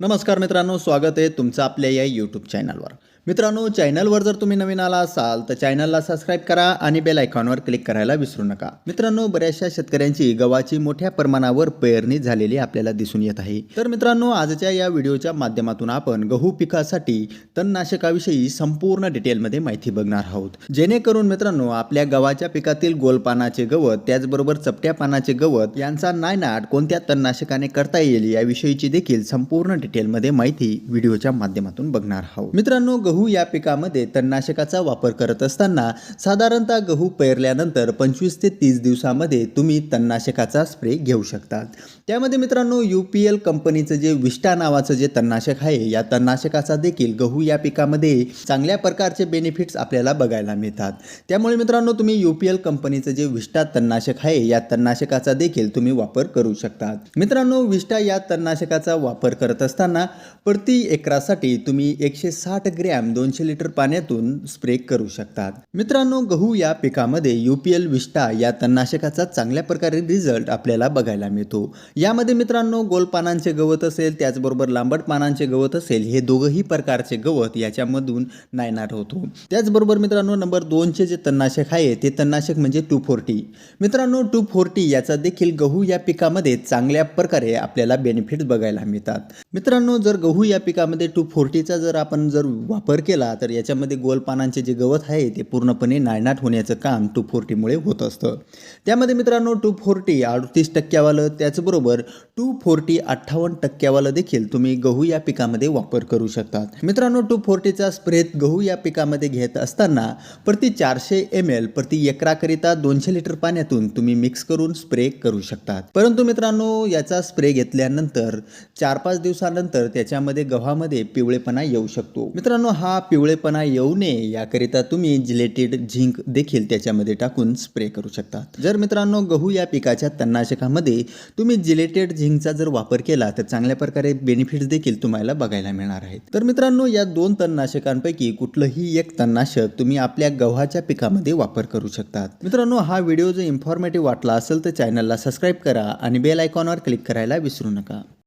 नमस्कार मित्रांनो स्वागत आहे तुमचं आपल्या या यूट्यूब चॅनलवर मित्रांनो चॅनलवर जर तुम्ही नवीन आला असाल तर चॅनलला सबस्क्राईब करा आणि बेल आयकॉनवर क्लिक करायला विसरू नका. मित्रांनो बऱ्याचशा शेतकऱ्यांची गव्हाची मोठ्या प्रमाणावर पेरणी झालेली आपल्याला दिसून येत आहे. तर मित्रांनो आजच्या या व्हिडिओच्या माध्यमातून आपण गहू पिकासाठी तणनाशकाविषयी संपूर्ण डिटेलमध्ये माहिती बघणार आहोत. जेणेकरून मित्रांनो आपल्या गव्हाच्या पिकातील गोलपानाचे गवत त्याचबरोबर चपट्या पानाचे गवत यांचा नायनाट कोणत्या तणनाशकाने करता येईल याविषयीची देखील संपूर्ण डिटेलमध्ये माहिती व्हिडिओच्या माध्यमातून बघणार आहोत. मित्रांनो गहू गहू या पिकामध्ये तणनाशकाचा वापर करत असताना साधारणतः गहू पेरल्यानंतर पंचवीस ते तीस दिवसामध्ये तुम्ही तणनाशकाचा स्प्रे घेऊ शकतात. त्यामध्ये मित्रांनो यू पी एल कंपनीचं जे विष्टा नावाचं जे तणनाशक आहे या तणनाशकाचा देखील गहू या पिकामध्ये चांगल्या प्रकारचे बेनिफिट्स आपल्याला बघायला मिळतात. त्यामुळे मित्रांनो तुम्ही यू पी एल कंपनीचं जे विष्टा तणनाशक आहे या तणनाशकाचा देखील तुम्ही वापर करू शकतात. मित्रांनो विष्टा या तणनाशकाचा वापर करत असताना प्रति एकरासाठी तुम्ही एकशे साठ ग्रॅम दोनशे लिटर पाण्यातून स्प्रे करू शकतात. मित्रांनो गहू या पिकामध्ये युपीएल विष्टा या तणनाशकाचा चांगल्या प्रकारे रिझल्ट आपल्याला बघायला मिळतो. यामध्ये मित्रांनो गोल पानांचे गवत असेल त्याचबरोबर लांबट पानांचे गवत असेल हे दोघंही प्रकारचे गवत याच्यामधून नायनाट होतो. त्याचबरोबर मित्रांनो नंबर दोनचे जे तणनाशक आहे ते तणनाशक म्हणजे टू फोर्टी. मित्रांनो टू फोर्टी याचा देखील गहू या पिकामध्ये चांगल्या प्रकारे आपल्याला बेनिफिट्स बघायला मिळतात. मित्रांनो जर गहू या पिकामध्ये टू फोर्टीचा जर आपण जर वापर वापर केला तर याच्यामध्ये गोल पानांचे जे गवत आहे ते पूर्णपणे नायनाट होण्याचं काम टू फोर्टीमुळे होत असतं. त्यामध्ये मित्रांनो टू फोर्टी अडतीस टक्क्यावालं त्याचबरोबर टू फोर्टी अठ्ठावन्न टक्क्यावालं देखील तुम्ही गहू या पिकामध्ये वापर करू शकतात. मित्रांनो टू फोर्टीचा स्प्रे गहू या पिकामध्ये घेत असताना प्रति चारशे एम एल प्रति एकराकरिता दोनशे लिटर पाण्यातून तुम्ही मिक्स करून स्प्रे करू शकतात. परंतु मित्रांनो याचा स्प्रे घेतल्यानंतर चार पाच दिवसानंतर त्याच्यामध्ये गव्हामध्ये पिवळेपणा येऊ शकतो. मित्रांनो हा पिवळेपणा येऊ नये याकरिता तुम्ही जिलेटेड झिंक देखील त्याच्यामध्ये टाकून स्प्रे करू शकतात. जर मित्रांनो गहू या पिकाच्या तणनाशकामध्ये तुम्ही जिलेटेड झिंकचा जर वापर केला तर चांगल्या प्रकारे बेनिफिट्स देखील तुम्हाला बघायला मिळणार आहेत. तर मित्रांनो या दोन तणनाशकांपैकी कुठलंही एक तणनाशक तुम्ही आपल्या गव्हाच्या पिकामध्ये वापर करू शकतात. मित्रांनो हा व्हिडिओ जर इन्फॉर्मेटिव्ह वाटला असेल तर चॅनलला सबस्क्राईब करा आणि बेल आयकॉनवर क्लिक करायला विसरू नका.